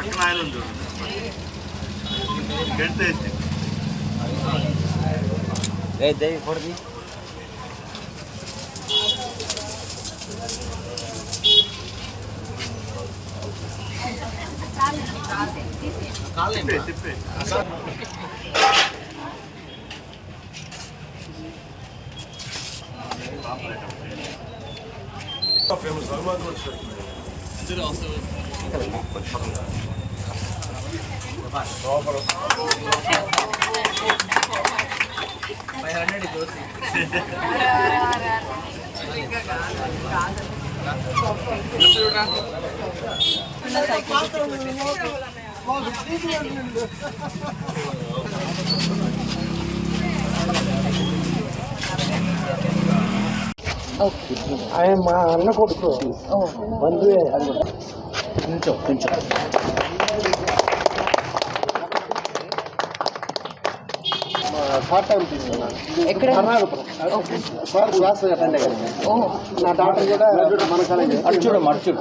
పక్కన ఆయన ఉంది గంటే తిప్పే తిప్పే తప్పకుండా సైకిల్ గుర్తుకు ఆయన మా అన్న కొడుకు. బంధువే కొంచెం కొంచెం part time sir class attend అయ్యాను ఓ. నా డాక్టర్ కూడా మన కాలేజ్ అర్చుడు అర్చుడు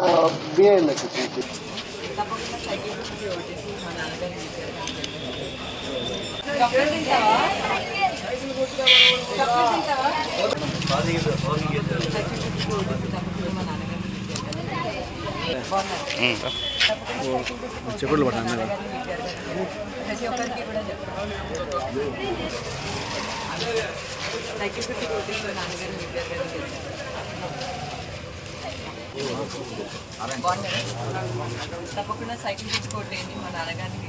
తప్పకుండా సైకిల్ గుర్తుకు ఓటేసి మా నాన్నగారిని చాక్లెట్ తింటావా చాక్లెట్ తింటావా సైకిల్ గుర్తుకు ఓటేసి తప్పకుండా మా నాన్నగారిని బాగున్నారు చెప్పులు పట్టాను ప్రతి ఒక్కరికి కూడా చెప్పండి సైకిల్ పెట్టి కొట్టించిన నాన్నగారు విద్యార్థి తప్పకుండా సైకిల్ తీసుకోవట్లేండి మా నాన్నగారిని విద్యార్థి గారికి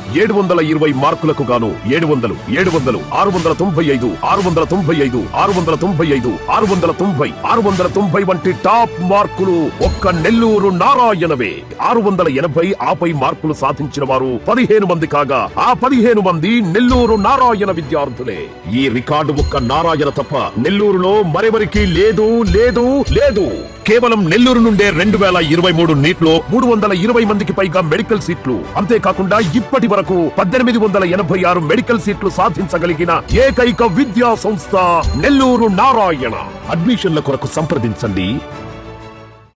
ఏడు వందల ఇరవై మార్కులకు గాను ఏడు వందలు ఏడు వందలు ఆరు వందల తొంభై ఐదు ఆరు వందల తొంభై ఐదు ఆరు వందల తొంభై ఐదు ఆరు వందల తొంభై ఆరు వందల తొంభై వంటి టాప్ మార్కులు ఒక్క నెల్లూరు నారాయణవే. ఆరు వందల ఎనభై ఆపై మార్కులు సాధించిన వారు పదిహేను మంది కాగా ఆ పదిహేను మంది నెల్లూరు నారాయణ విద్యార్థులే. ఈ రికార్డు ఒక్క నారాయణ తప్ప నెల్లూరులో మరెవరికి లేదు లేదు లేదు. కేవలం నెల్లూరు నుండే రెండు వేల ఇరవై మూడు నీట్లో మూడు వందల ఇరవై మందికి పైగా మెడికల్ సీట్లు అంతేకాకుండా ఇప్పటి వరకు పద్దెనిమిది వందల ఎనభై ఆరు మెడికల్ సీట్లు సాధించగలిగిన ఏకైక విద్యా సంస్థ నెల్లూరు నారాయణ. అడ్మిషన్ల కొరకు సంప్రదించండి.